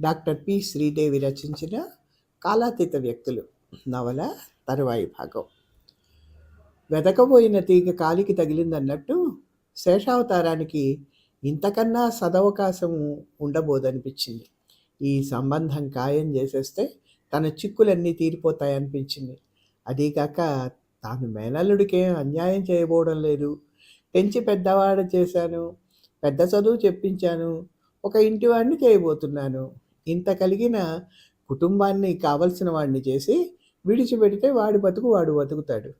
Doctor P Sridevi రచించిన కాలాతీత వ్యక్తులు నవల తరువాయి భాగం. వెదకబోయిన తీగ కాలికి తగిలిందన్నట్టు శేషావతారానికి ఇంతకన్నా సదవకాశం ఉండబోదనిపించింది. ఈ సంబంధం ఖాయం చేసేస్తే తన చిక్కులన్నీ తీరిపోతాయనిపించింది. అదీకాక తాను మేనల్లుడికేం అన్యాయం చేయబోవడం లేదు. పెంచి పెద్దవాడు చేశాను పెద్ద చదువు చెప్పించాను ఒక ఇంటివాడిని చేయబోతున్నాను ఇంత కలిగిన కుటుంబాన్ని కావలసిన వాడిని చేసి విడిచిపెడితే వాడి బతుకు వాడు బతుకుతాడు.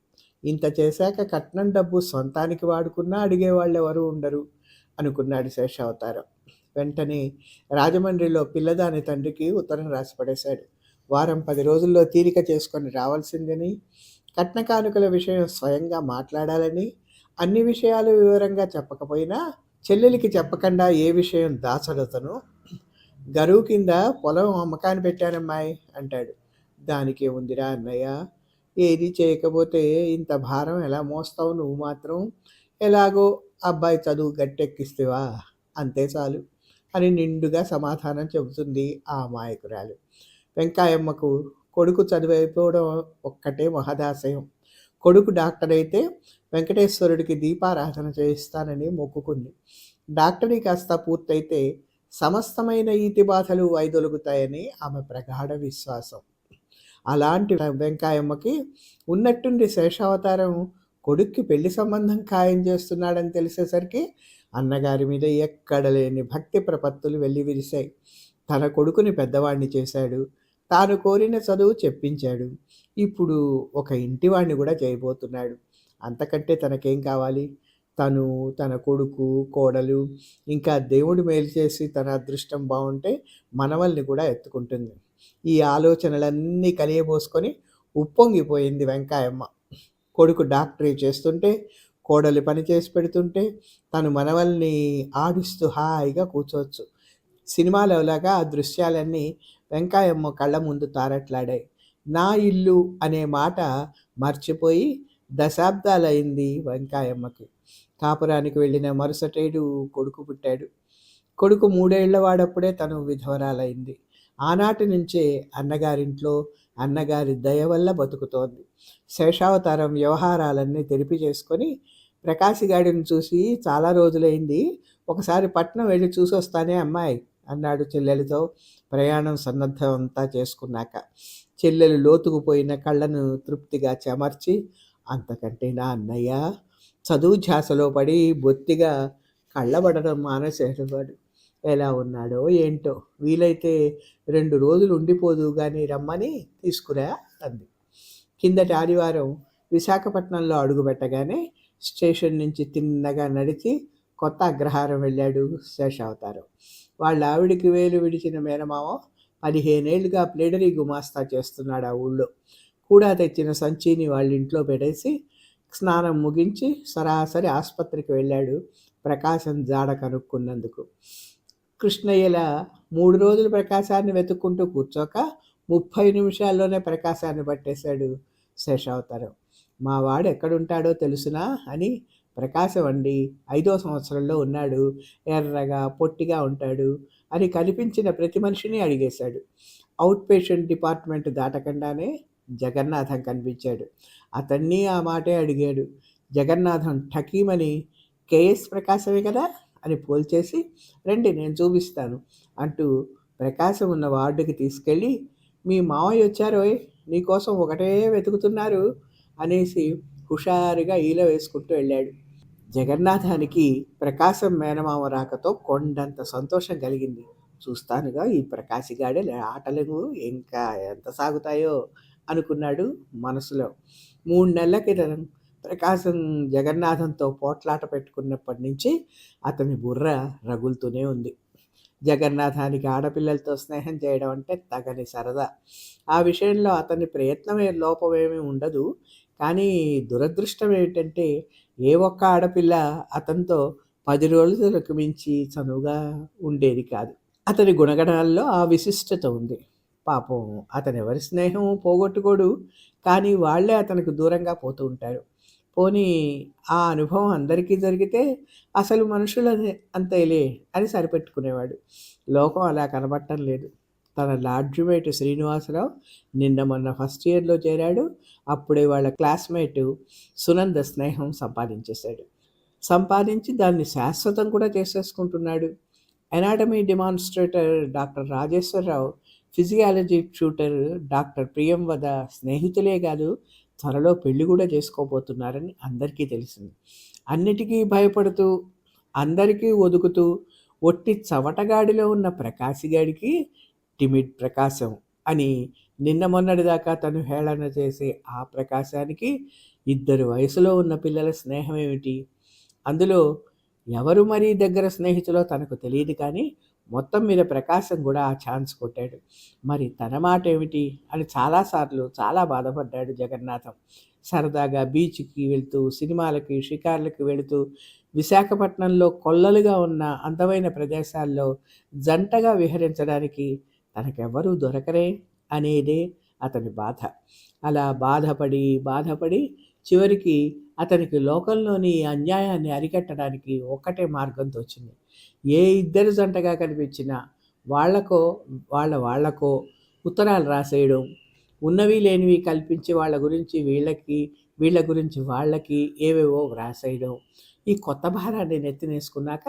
ఇంత చేశాక కట్నం డబ్బు సొంతానికి వాడుకున్నా అడిగేవాళ్ళు ఎవరు ఉండరు అనుకున్నాడు శేషావతారం. వెంటనే రాజమండ్రిలో పిల్లదాని తండ్రికి ఉత్తరం రాసి పడేశాడు వారం పది రోజుల్లో తీరిక చేసుకొని రావాల్సిందని కట్న కానుకల విషయం స్వయంగా మాట్లాడాలని అన్ని విషయాలు వివరంగా చెప్పకపోయినా చెల్లెలికి చెప్పకుండా ఏ విషయం దాచడతను గరువు కింద పొలం అమ్మకాన్ని పెట్టానమ్మాయి అంటాడు. దానికి ఉందిరా అన్నయ్య ఏది చేయకపోతే ఇంత భారం ఎలా మోస్తావు నువ్వు మాత్రం? ఎలాగో అబ్బాయి చదువు గట్టెక్కిస్తేవా? అంతే చాలు అని నిండుగా సమాధానం చెబుతుంది ఆ అమాయకురాలు. వెంకాయమ్మకు కొడుకు చదువైపోవడం ఒక్కటే మహదాశయం. కొడుకు డాక్టర్ అయితే వెంకటేశ్వరుడికి దీపారాధన చేయిస్తానని మొక్కుకుంది. డాక్టరీ కాస్త పూర్తయితే సమస్తమైన ఈతి బాధలు వైదొలుగుతాయని ఆమె ప్రగాఢ విశ్వాసం. అలాంటి వెంకాయమ్మకి ఉన్నట్టుండి శేషావతారం కొడుక్కి పెళ్ళి సంబంధం ఖాయం చేస్తున్నాడని తెలిసేసరికి అన్నగారి మీద ఎక్కడ లేని భక్తి ప్రపత్తులు వెళ్ళి విరిశాయి. తన కొడుకుని పెద్దవాణ్ణి చేశాడు. తాను కోరిన చదువు చెప్పించాడు. ఇప్పుడు ఒక ఇంటివాణ్ణి కూడా చేయబోతున్నాడు. అంతకంటే తనకేం కావాలి? తను తన కొడుకు కోడలు ఇంకా దేవుడు మేలు చేసి తన అదృష్టం బాగుంటే మనవల్ని కూడా ఎత్తుకుంటుంది. ఈ ఆలోచనలన్నీ కలియబోసుకొని ఉప్పొంగిపోయింది వెంకాయమ్మ. కొడుకు డాక్టరీ చేస్తుంటే కోడలు పని చేసి పెడుతుంటే తను మనవల్ని ఆడిస్తూ హాయిగా కూర్చోవచ్చు. సినిమాలోలాగా ఆ దృశ్యాలన్నీ వెంకాయమ్మ కళ్ళ ముందు తారట్లాడాయి. నా ఇల్లు అనే మాట మర్చిపోయి దశాబ్దాలైంది వెంకాయమ్మకి. కాపురానికి వెళ్ళిన మరుసటేడు కొడుకు పుట్టాడు. కొడుకు మూడేళ్ళ వాడప్పుడే తను విధవరాలైంది. ఆనాటి నుంచే అన్నగారింట్లో అన్నగారి దయ వల్ల బతుకుతోంది. శేషావతారం వ్యవహారాలన్నీ తెరిపి చేసుకొని ప్రకాశిగాడిని చూసి చాలా రోజులైంది. ఒకసారి పట్నం వెళ్ళి చూసొస్తానే అమ్మాయి అన్నాడు చెల్లెలతో ప్రయాణం సన్నద్ధం అంతా చేసుకున్నాక. చెల్లెలు లోతుకుపోయిన కళ్ళను తృప్తిగా చెమర్చి అంతకంటే నా అన్నయ్య? చదువు ధ్యాసలో పడి బొత్తిగా కళ్ళబడడం మానేసేటవాడు. ఎలా ఉన్నాడో ఏంటో. వీలైతే రెండు రోజులు ఉండిపోదు కానీ రమ్మని తీసుకురా అంది. కిందటి ఆదివారం విశాఖపట్నంలో అడుగుపెట్టగానే స్టేషన్ నుంచి తిన్నగా నడిచి కొత్త అగ్రహారం వెళ్ళాడు శేషావతారం వాళ్ళ ఆవిడికి వేలు విడిచిన మేనమామ పదిహేనేళ్ళుగా ప్లేడరీ గుమాస్తా చేస్తున్నాడు ఆ ఊళ్ళో. కూడా తెచ్చిన సంచిని వాళ్ళ ఇంట్లో పెట్టేసి స్నానం ముగించి సరాసరి ఆసుపత్రికి వెళ్ళాడు ప్రకాశం జాడ కనుక్కున్నందుకు. కృష్ణయ్యల మూడు రోజులు ప్రకాశాన్ని వెతుక్కుంటూ కూర్చోక ముప్పై నిమిషాల్లోనే ప్రకాశాన్ని పట్టేశాడు శేషావతారం. మా వాడు ఎక్కడుంటాడో తెలుసునా అని ప్రకాశం అండి ఐదో సంవత్సరంలో ఉన్నాడు ఎర్రగా పొట్టిగా ఉంటాడు అని కనిపించిన ప్రతి మనిషిని అడిగేశాడు. అవుట్ పేషెంట్ డిపార్ట్మెంట్ దాటకుండానే జగన్నాథం కనిపించాడు. అతన్ని ఆ మాటే అడిగాడు. జగన్నాథం ఠకీమని కేఎస్ ప్రకాశమే కదా? అని పోల్చేసి రండి నేను చూపిస్తాను అంటూ ప్రకాశం ఉన్న వార్డుకి తీసుకెళ్ళి మీ మావయ్య వచ్చారోయ్ నీకోసం ఒకటే వెతుకుతున్నారు అనేసి హుషారుగా ఈల వేసుకుంటూ వెళ్ళాడు. జగన్నాథానికి ప్రకాశం మేనమామ రాకతో కొండంత సంతోషం కలిగింది. చూస్తానుగా ఈ ప్రకాశిగాడే ఆటలు ఇంకా ఎంత సాగుతాయో అనుకున్నాడు మనసులో. మూడు నెలల క్రితం ప్రకాశం జగన్నాథంతో పోట్లాట పెట్టుకున్నప్పటి నుంచి అతని బుర్ర రగులుతూనే ఉంది. జగన్నాథానికి ఆడపిల్లలతో స్నేహం చేయడం అంటే తగని సరదా. ఆ విషయంలో అతని ప్రయత్నమే లోపమేమీ ఉండదు. కానీ దురదృష్టం ఏమిటంటే ఏ ఒక్క ఆడపిల్ల అతనితో పది రోజులకు మించి చనువుగా ఉండేది కాదు. అతని గుణగణాల్లో ఆ విశిష్టత ఉంది. పాపం. అతను ఎవరి స్నేహం పోగొట్టుకోడు కానీ వాళ్ళే అతనికి దూరంగా పోతూ ఉంటారు. పోనీ ఆ అనుభవం అందరికీ జరిగితే అసలు మనుషులు అంతేలే అని సరిపెట్టుకునేవాడు. లోకం అలా కనబడటం లేదు. తన లాడ్జిమేట్ శ్రీనివాసరావు నిన్న మొన్న ఫస్ట్ ఇయర్లో చేరాడు. అప్పుడే వాళ్ళ క్లాస్మేట్ సునంద స్నేహం సంపాదించేశాడు. సంపాదించి దాన్ని శాశ్వతం కూడా చేసేసుకుంటున్నాడు. Anatomy demonstrator doctor Rajeswararao physiology tutor doctor Priyamvada స్నేహితులే కాదు త్వరలో పెళ్ళి కూడా చేసుకోబోతున్నారని అందరికీ తెలిసింది. అన్నిటికీ భయపడుతూ అందరికీ ఒదుకుతూ ఒట్టి చవటగాడిలో ఉన్న ప్రకాశిగాడికి టిమిడ్ ప్రకాశం అని నిన్న మొన్నటిదాకా తను హేళన చేసే ఆ ప్రకాశానికి ఇద్దరు వయసులో ఉన్న పిల్లల స్నేహం ఏమిటి అందులో ఎవరు మరీ దగ్గర స్నేహితులో తనకు తెలియదు కానీ మొత్తం మీద ప్రకాశం కూడా ఆ ఛాన్స్ కొట్టాడు. మరి తన మాట ఏమిటి? అని చాలాసార్లు చాలా బాధపడ్డాడు జగన్నాథం. సరదాగా బీచ్కి వెళ్తూ సినిమాలకి షికార్లకి వెళుతూ విశాఖపట్నంలో కొల్లలుగా ఉన్న అందమైన ప్రదేశాల్లో జంటగా విహరించడానికి తనకెవ్వరూ దొరకరే అనేదే అతని బాధ. అలా బాధపడి బాధపడి చివరికి అతనికి లోకంలోని అన్యాయాన్ని అరికట్టడానికి ఒక్కటే మార్గం తోచింది ఏ ఇద్దరు జంటగా కనిపించినా వాళ్ళకో వాళ్ళ వాళ్ళకో ఉత్తరాలు రాసేయడం ఉన్నవి లేనివి కల్పించి వాళ్ళ గురించి వీళ్ళకి వీళ్ళ గురించి వాళ్ళకి ఏవేవో వ్రాసేయడం. ఈ కొత్త భారాన్ని నెత్తినేసుకున్నాక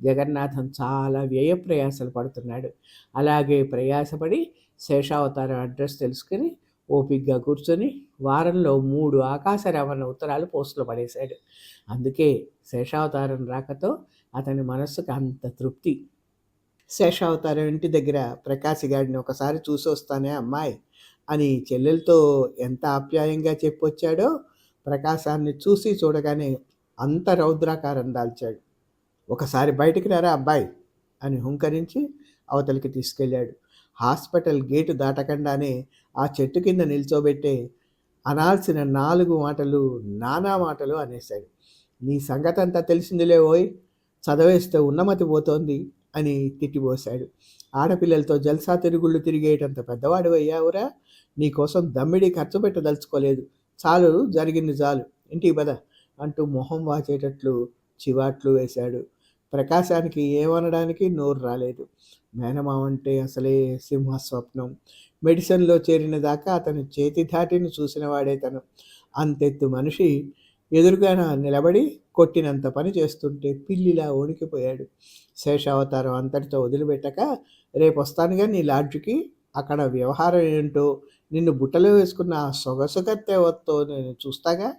జగన్నాథం చాలా వ్యయ ప్రయాసలు పడుతున్నాడు. అలాగే ప్రయాసపడి శేషావతారం అడ్రస్ తెలుసుకుని ఓపిగ్గా కూర్చొని వారంలో మూడు ఆకాశ రవాణా ఉత్తరాలు పోస్టులు పడేశాడు. అందుకే శేషావతారం రాకతో అతని మనస్సుకు అంత తృప్తి. శేషావతారం ఇంటి దగ్గర ప్రకాశ్ గారిని ఒకసారి చూసి వస్తానే అమ్మాయి అని చెల్లెలతో ఎంత ఆప్యాయంగా చెప్పొచ్చాడో ప్రకాశాన్ని చూసి చూడగానే అంత రౌద్రాకారం దాల్చాడు. ఒకసారి బయటికి రారా అబ్బాయి అని హుంకరించి అవతలికి తీసుకెళ్ళాడు. హాస్పిటల్ గేటు దాటకుండానే ఆ చెట్టు కింద నిల్చోబెట్టే అనాల్సిన నాలుగు మాటలు నానా మాటలు అనేశాడు. నీ సంగతంతా తెలిసిందిలే ఓయ్ చదవేస్తే ఉన్నమతి పోతోంది అని తిట్టిపోశాడు. ఆడపిల్లలతో జల్సా తిరుగుళ్ళు తిరిగేటంత పెద్దవాడు అయ్యావురా? నీకోసం దమ్మిడి ఖర్చు పెట్టదలుచుకోలేదు. చాలు జరిగింది చాలు. ఇంటికి పద అంటూ మొహం వాచేటట్లు చివాట్లు వేశాడు. ప్రకాశానికి ఏమనడానికి నోరు రాలేదు. మేనమావ అంటే అసలే సింహస్వప్నం. మెడిసిన్లో చేరిన దాకా అతను చేతి దాటిని చూసిన వాడే తను. అంతెత్తు మనిషి ఎదురుగా నిలబడి కొట్టినంత పని చేస్తుంటే పిల్లిలా ఓడికిపోయాడు శేషావతారం అంతటితో వదిలిపెట్టక రేపు వస్తానుగా నీ లాడ్జ్కి. అక్కడ వ్యవహారం ఏంటో? నిన్ను బుట్టలో వేసుకున్న ఆ సొగసు వత్తో నేను చూస్తాగా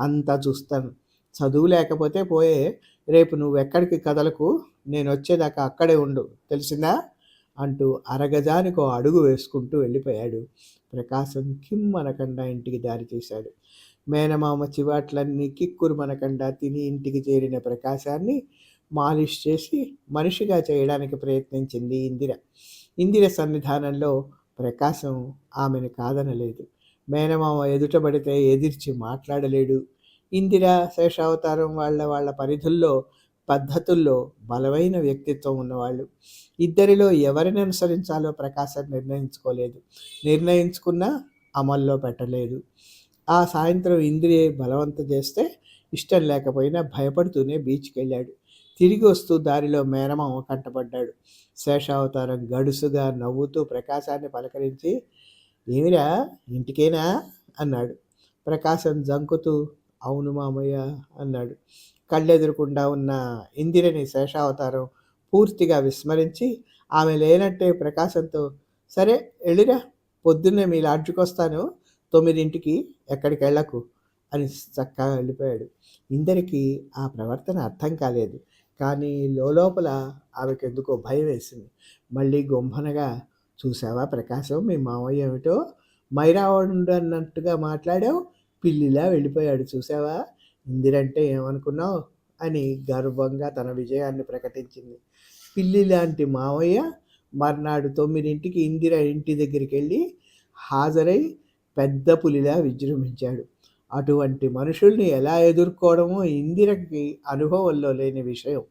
అంతా చూస్తాను. చదువు లేకపోతే పోయే. రేపు నువ్వు ఎక్కడికి కదలకు? నేను వచ్చేదాకా అక్కడే ఉండు. తెలిసిందా అంటూ అరగజానికి అడుగు వేసుకుంటూ వెళ్ళిపోయాడు. ప్రకాశం కిమ్మనకుండా ఇంటికి దారి తీశాడు. మేనమామ చివాట్లన్నీ కిక్కురుమనకుండా తిని ఇంటికి చేరిన ప్రకాశాన్ని మాలిష్ చేసి మనిషిగా చేయడానికి ప్రయత్నించింది ఇందిర. ఇందిర సన్నిధానంలో ప్రకాశం ఆమెను కాదనలేదు. మేనమామ ఎదుటబడితే ఎదిర్చి మాట్లాడలేడు. ఇందిర శేషావతారం వాళ్ళ వాళ్ళ పరిధుల్లో పద్ధతుల్లో బలమైన వ్యక్తిత్వం ఉన్నవాళ్ళు. ఇద్దరిలో ఎవరిని అనుసరించాలో ప్రకాశం నిర్ణయించుకోలేదు. నిర్ణయించుకున్నా అమల్లో పెట్టలేదు. ఆ సాయంత్రం ఇంద్రియ బలవంత చేస్తే ఇష్టం లేకపోయినా భయపడుతూనే బీచ్కి వెళ్ళాడు తిరిగి వస్తూ దారిలో మేనమామ కంటపడ్డాడు. శేషావతారం గడుసుగా నవ్వుతూ ప్రకాశాన్ని పలకరించి ఏమిరా ఇంటికేనా? అన్నాడు. ప్రకాశం జంకుతూ అవును మామయ్య అన్నాడు. కళ్ళెదురకుండా ఉన్న ఇందిరని శేషావతారం పూర్తిగా విస్మరించి ఆమె లేనట్టే ప్రకాశంతో సరే వెళ్ళిరా పొద్దున్నే మీ లాడ్జ్కి వస్తాను తొమ్మిదింటికి ఎక్కడికి వెళ్ళకు అని చక్కగా వెళ్ళిపోయాడు. ఇందరికి ఆ ప్రవర్తన అర్థం కాలేదు. కానీ లోపల ఆమెకు ఎందుకో భయం వేసింది. మళ్ళీ గొంభనగా చూసావా ప్రకాశం మీ మామయ్య ఏమిటో? మైరావణుడు అన్నట్టుగా మాట్లాడావు? పిల్లిలా వెళ్ళిపోయాడు చూసావా? ఇందిరంటే ఏమనుకున్నావు? అని గర్వంగా తన విజయాన్ని ప్రకటించింది. పిల్లి లాంటి మావయ్య మర్నాడు తొమ్మిదింటికి ఇందిర ఇంటి దగ్గరికి వెళ్ళి హాజరై పెద్ద పులిలా విజృంభించాడు. అటువంటి మనుషుల్ని ఎలా ఎదుర్కోవడమో ఇందిరకి అనుభవంలో లేని విషయం.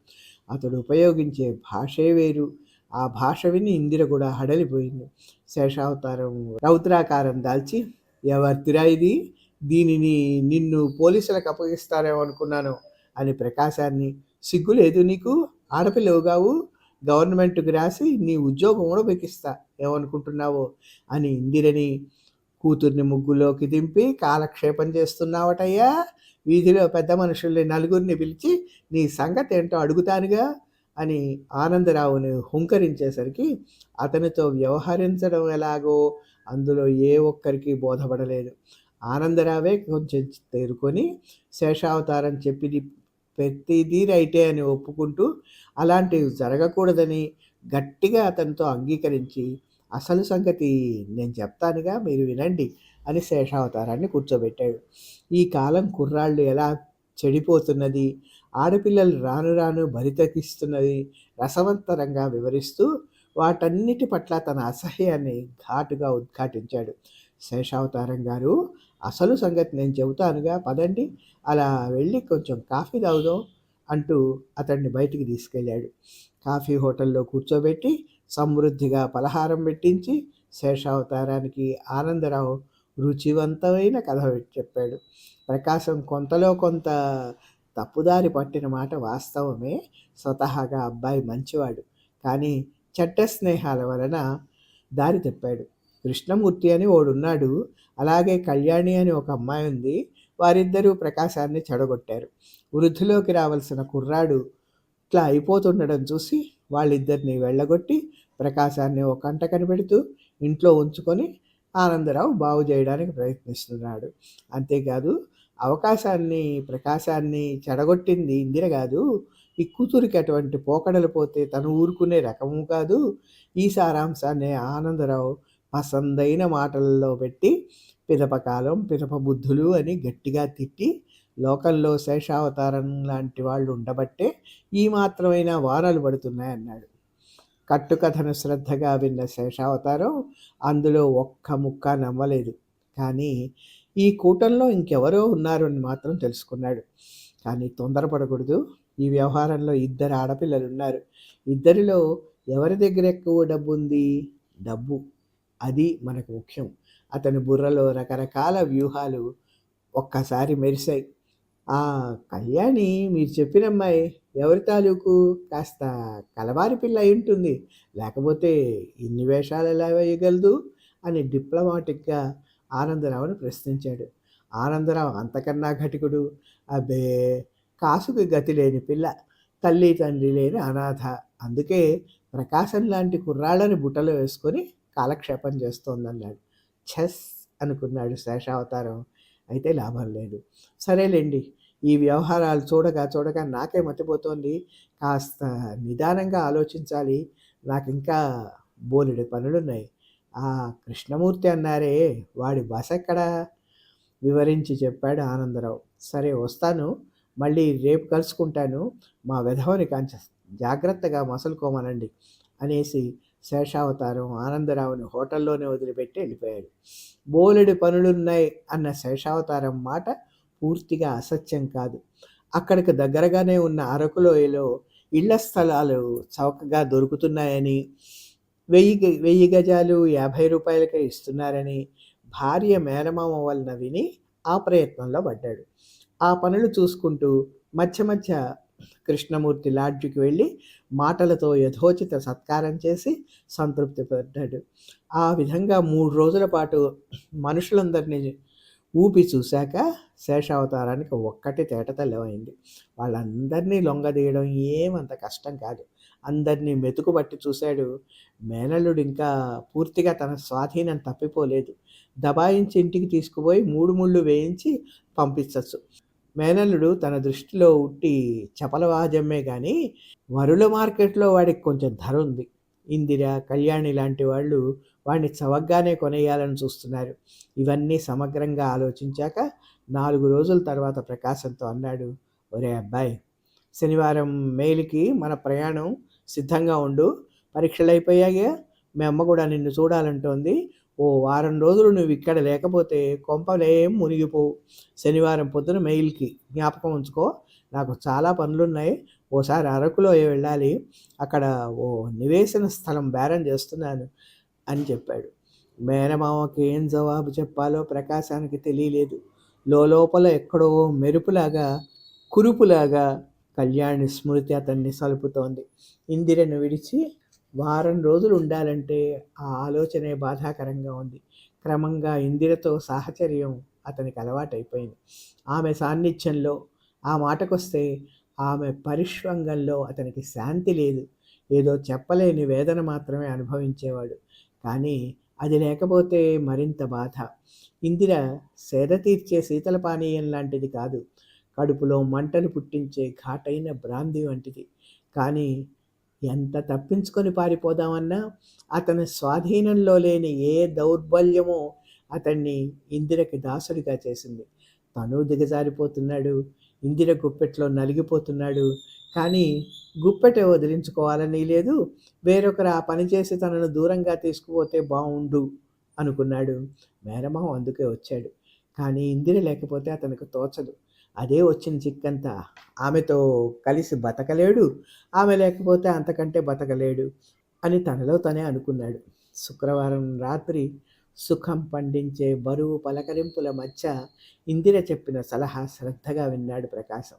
అతడు ఉపయోగించే భాషే వేరు. ఆ భాష విని ఇందిర కూడా హడలిపోయింది. శేషావతారం రౌద్రాకారం దాల్చి ఎవరితిరా ఇది? దీనిని నిన్ను పోలీసులకు అప్పగిస్తారేమో అనుకున్నాను అని ప్రకాశాన్ని సిగ్గు లేదు నీకు? ఆడపిల్లవుగావు గవర్నమెంట్‌కి రాసి నీ ఉద్యోగం కూడా ఊడబెకిస్తా ఏమనుకుంటున్నావో? అని ఇందిరని కూతుర్ని ముగ్గులోకి దింపి కాలక్షేపం చేస్తున్నావటయ్యా? వీధిలో పెద్ద మనుషుల్ని నలుగురిని పిలిచి నీ సంగతి ఏంటో అడుగుతానుగా అని ఆనందరావుని హుంకరించేసరికి అతనితో వ్యవహరించడం ఎలాగో అందులో ఏ ఒక్కరికి బోధపడలేదు. ఆనందరావే కొంచెం తేరుకొని శేషావతారం చెప్పింది ప్రతిదీ రైటే అని ఒప్పుకుంటూ అలాంటివి జరగకూడదని గట్టిగా అతనితో అంగీకరించి అసలు సంగతి నేను చెప్తానుగా మీరు వినండి అని శేషావతారాన్ని కూర్చోబెట్టాడు. ఈ కాలం కుర్రాళ్ళు ఎలా చెడిపోతున్నది ఆడపిల్లలు రాను రాను బరితకిస్తున్నది రసవంతరంగా వివరిస్తూ వాటన్నిటి పట్ల తన అసహ్యాన్ని ఘాటుగా ఉద్ఘాటించాడు. శేషావతారం గారు అసలు సంగతి నేను చెబుతానుగా పదండి అలా వెళ్ళి కొంచెం కాఫీ తాగుదాం అంటూ అతన్ని బయటికి తీసుకెళ్ళాడు. కాఫీ హోటల్లో కూర్చోబెట్టి సమృద్ధిగా పలహారం పెట్టించి శేషావతారానికి ఆనందరావు రుచివంతమైన కథ చెప్పాడు. ప్రకాశం కొంతలో కొంత తప్పుదారి పట్టిన మాట వాస్తవమే. స్వతహాగా అబ్బాయి మంచివాడు. కానీ చెడ్డ స్నేహాల వలన దారి తప్పాడు. కృష్ణమూర్తి అని ఓడున్నాడు. అలాగే కళ్యాణి అని ఒక అమ్మాయి ఉంది. వారిద్దరూ ప్రకాశాన్ని చెడగొట్టారు. వృద్ధిలోకి రావాల్సిన కుర్రాడు ఇట్లా అయిపోతుండడం చూసి వాళ్ళిద్దరిని వెళ్ళగొట్టి ప్రకాశాన్ని ఒక కంట కనిపెడుతూ ఇంట్లో ఉంచుకొని ఆనందరావు బాగు చేయడానికి ప్రయత్నిస్తున్నాడు. అంతేకాదు అవకాశాన్ని ప్రకాశాన్ని చెడగొట్టింది ఇందిర కాదు ఈ కూతురికి అటువంటి పోకడలు పోతే తను ఊరుకునే రకము కాదు. ఈ సారాంశాన్ని ఆనందరావు పసందైన మాటలలో పెట్టి పిదపకాలం పిదప బుద్ధులు అని గట్టిగా తిట్టి లోకల్లో శేషావతారం లాంటి వాళ్ళు ఉండబట్టే ఈ మాత్రమైన వారాలు పడుతున్నాయన్నాడు కట్టుకథను శ్రద్ధగా విన్న శేషావతారం అందులో ఒక్క ముక్క నమ్మలేదు. కానీ ఈ కూటంలో ఇంకెవరో ఉన్నారని అని మాత్రం తెలుసుకున్నాడు. కానీ తొందరపడకూడదు. ఈ వ్యవహారంలో ఇద్దరు ఆడపిల్లలు ఉన్నారు ఇద్దరిలో ఎవరి దగ్గర ఎక్కువ డబ్బు ఉంది? డబ్బు. అది మనకు ముఖ్యం. అతని బుర్రలో రకరకాల వ్యూహాలు ఒక్కసారి మెరిశాయి. ఆ కళ్యాణి మీరు చెప్పిన అమ్మాయి ఎవరి తాలూకు? కాస్త కలవారి పిల్ల అయి ఉంటుంది. లేకపోతే ఇన్ని వేషాలు ఎలా వేయగలదు? అని డిప్లొమాటిక్గా ఆనందరావును ప్రశ్నించాడు. ఆనందరావు అంతకన్నా ఘటికుడు. అబ్బే కాసుకు గతి లేని పిల్ల. తల్లి తండ్రి లేని అనాథ. అందుకే ప్రకాశం లాంటి కుర్రాళ్ళని బుట్టలో వేసుకొని కాలక్షేపం చేస్తోందన్నాడు. ఛస్ అనుకున్నాడు శేషావతారం. అయితే లాభం లేదు. సరేలేండి ఈ వ్యవహారాలు చూడగా చూడగా నాకే మతిపోతోంది. కాస్త నిదానంగా ఆలోచించాలి. నాకు ఇంకా బోలెడు పనులున్నాయి. ఆ కృష్ణమూర్తి అన్నారే వాడి బస ఎక్కడా? వివరించి చెప్పాడు ఆనందరావు. సరే వస్తాను. మళ్ళీ రేపు కలుసుకుంటాను. మా విధవని కాంచ జాగ్రత్తగా మసలుకోమనండి అనేసి శేషావతారం ఆనందరావుని హోటల్లోనే వదిలిపెట్టి వెళ్ళిపోయాడు. బోలెడు పనులున్నాయి అన్న శేషావతారం మాట పూర్తిగా అసత్యం కాదు. అక్కడికి దగ్గరగానే ఉన్న అరకులోయలో ఇళ్ళ స్థలాలు చౌకగా దొరుకుతున్నాయని వెయ్యి వెయ్యి గజాలు యాభై రూపాయలకే ఇస్తున్నారని భార్య మేనమామ వలన విని ఆ ప్రయత్నంలో పడ్డాడు. ఆ పనులు చూసుకుంటూ మధ్య మధ్య కృష్ణమూర్తి లాడ్జికి వెళ్ళి మాటలతో యథోచిత సత్కారం చేసి సంతృప్తి పడ్డాడు. ఆ విధంగా మూడు రోజుల పాటు మనుషులందరినీ ఊపి చూశాక శేషావతారానికి ఒక్కటి తేటతెల్లమైంది వాళ్ళందరినీ లొంగదీయడం ఏమంత కష్టం కాదు. అందరినీ మెతుకుబట్టి చూశాడు. మేనల్లుడు ఇంకా పూర్తిగా తన స్వాధీనం తప్పిపోలేదు. దబాయించి ఇంటికి తీసుకుపోయి మూడు ముళ్ళు వేయించి పంపించచ్చు. మేనల్లుడు తన దృష్టిలో ఉట్టి చపలవాజమ్మే కానీ వరుల మార్కెట్లో వాడికి కొంచెం ధర ఉంది. ఇందిర కళ్యాణి లాంటి వాళ్ళు వాడిని చవగ్గానే కొనేయాలని చూస్తున్నారు. ఇవన్నీ సమగ్రంగా ఆలోచించాక నాలుగు రోజుల తర్వాత ప్రకాశంతో అన్నాడు ఒరే అబ్బాయి శనివారం మెయిల్కి మన ప్రయాణం సిద్ధంగా ఉండు. పరీక్షలు అయిపోయాగా మీ అమ్మ కూడా నిన్ను చూడాలంటోంది. ఓ వారం రోజులు నువ్వు ఇక్కడ లేకపోతే కొంపలేం మునిగిపోవు. శనివారం పొద్దున మెయిల్కి జ్ఞాపకం ఉంచుకో. నాకు చాలా పనులున్నాయి. ఓసారి అరకులో వెళ్ళాలి. అక్కడ ఓ నివేశన స్థలం బేరం చేస్తున్నాను అని చెప్పాడు. మేనమామకి ఏం జవాబు చెప్పాలో ప్రకాశానికి తెలియలేదు. లోపల ఎక్కడో మెరుపులాగా కురుపులాగా కళ్యాణి స్మృతి అతన్ని సలుపుతోంది. ఇందిరను విడిచి వారం రోజులు ఉండాలంటే ఆ ఆలోచనే బాధాకరంగా ఉంది. క్రమంగా ఇందిరతో సాహచర్యం అతనికి అలవాటైపోయింది. ఆమె సాన్నిధ్యంలో ఆ మాటకొస్తే ఆమె పరిష్వంగంలో అతనికి శాంతి లేదు. ఏదో చెప్పలేని వేదన మాత్రమే అనుభవించేవాడు. కానీ అది లేకపోతే మరింత బాధ. ఇందిర సేద తీర్చే శీతల పానీయం లాంటిది కాదు. కడుపులో మంటలు పుట్టించే ఘాటైన బ్రాంది వంటిది. కానీ ఎంత తప్పించుకొని పారిపోదామన్నా అతని స్వాధీనంలో లేని ఏ దౌర్బల్యమో అతన్ని ఇందిరకి దాసుడిగా చేసింది. తను దిగజారిపోతున్నాడు ఇందిర గుప్పెట్లో నలిగిపోతున్నాడు. కానీ గుప్పెట వదిలించుకోవాలని లేదు వేరొకరు ఆ పని చేసి తనను దూరంగా తీసుకుపోతే బాగుండు అనుకున్నాడు. మేనమావ అందుకే వచ్చాడు. కానీ ఇందిర లేకపోతే అతనికి తోచదు. అదే వచ్చిన చిక్కంతా ఆమెతో కలిసి బతకలేడు ఆమె లేకపోతే అంతకంటే బతకలేడు అని తనలో తనే అనుకున్నాడు. శుక్రవారం రాత్రి సుఖం పండించే బరువు పలకరింపుల మధ్య ఇందిర చెప్పిన సలహా శ్రద్ధగా విన్నాడు ప్రకాశం.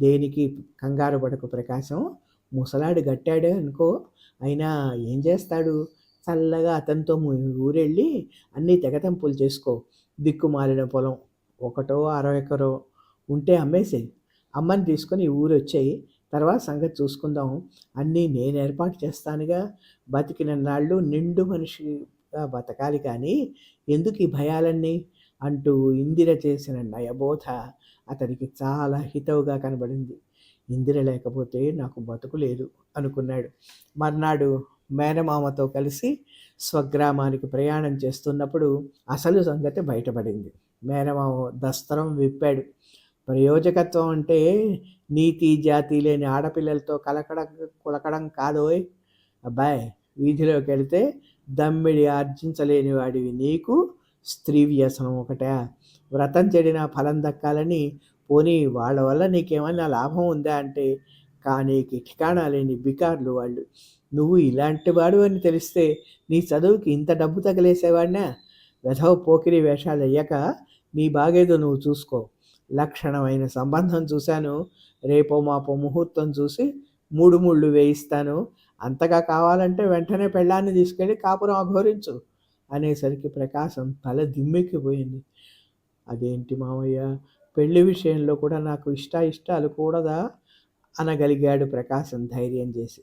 దేనికి కంగారు పడకు ప్రకాశం ముసలాడు గట్టాడే అనుకో అయినా ఏం చేస్తాడు? చల్లగా అతనితో ఊరెళ్ళి అన్నీ తెగతంపులు చేసుకో. దిక్కుమాలిన పొలం ఒకటో అరవై ఎకరో ఉంటే అమ్మేసేయి అమ్మని తీసుకొని ఊరు వచ్చాయి. తర్వాత సంగతి చూసుకుందాం. అన్నీ నేను ఏర్పాటు చేస్తానుగా. బతికిన నాళ్ళు నిండు మనిషిగా బతకాలి కానీ ఎందుకు ఈ భయాలన్నీ? అంటూ ఇందిర చేసిన నయబోధ అతనికి చాలా హితవుగా కనబడింది. ఇందిర లేకపోతే నాకు బతుకు లేదు అనుకున్నాడు. మర్నాడు మేనమామతో కలిసి స్వగ్రామానికి ప్రయాణం చేస్తున్నప్పుడు అసలు సంగతి బయటపడింది. మేనమామ దస్తరం విప్పాడు. ప్రయోజకత్వం అంటే నీతి జాతి లేని ఆడపిల్లలతో కలకడం కులకడం కాదోయ్ అబ్బాయ్ వీధిలోకి వెళితే దమ్మిడి ఆర్జించలేని వాడివి నీకు. స్త్రీ వ్యసనం ఒకటే. వ్రతం చెడిన ఫలం దక్కాలని పోనీ వాళ్ళ వల్ల నీకేమన్నా లాభం ఉందా అంటే కానీ ఠికాణా లేని బికార్లు వాళ్ళు. నువ్వు ఇలాంటి వాడు అని తెలిస్తే నీ చదువుకి ఇంత డబ్బు తగిలేసేవాడినా? వెధవ పోకిరి వేషాలు అయ్యాక నీ బాగేదో నువ్వు చూసుకో. లక్షణమైన సంబంధం చూశాను. రేపో మాపో ముహూర్తం చూసి మూడు ముళ్ళు వేయిస్తాను. అంతగా కావాలంటే వెంటనే పెళ్ళాన్ని తీసుకెళ్ళి కాపురం అఘోరించు అనేసరికి ప్రకాశం తల దిమ్మెక్కిపోయింది అదేంటి మామయ్య పెళ్ళి విషయంలో కూడా నాకు ఇష్ట ఇష్టాలు కూడదా? అనగలిగాడు ప్రకాశం ధైర్యం చేసి.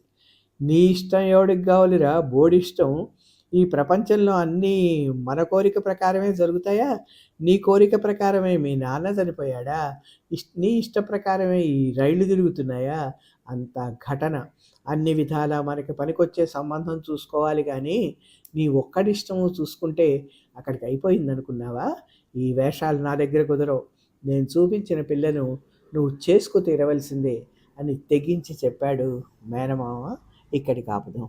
నీ ఇష్టం ఎవడికి కావాలిరా? బోడిష్టం. ఈ ప్రపంచంలో అన్నీ మన కోరిక ప్రకారమే జరుగుతాయా? నీ కోరిక ప్రకారమే మీ నాన్న చనిపోయాడా? ఇష్ నీ ఇష్ట ప్రకారమే ఈ రైళ్ళు తిరుగుతున్నాయా? అంత ఘటన. అన్ని విధాల మనకి పనికొచ్చే సంబంధం చూసుకోవాలి కానీ నీ ఒక్కడిష్టము చూసుకుంటే అక్కడికి అయిపోయింది అనుకున్నావా ఈ వేషాలు నా దగ్గర కుదరవు. నేను చూపించిన పిల్లను నువ్వు చేసుకు తీరవలసిందే అని తెగించి చెప్పాడు మేనమామ. ఇక్కడికి ఆపుదాం.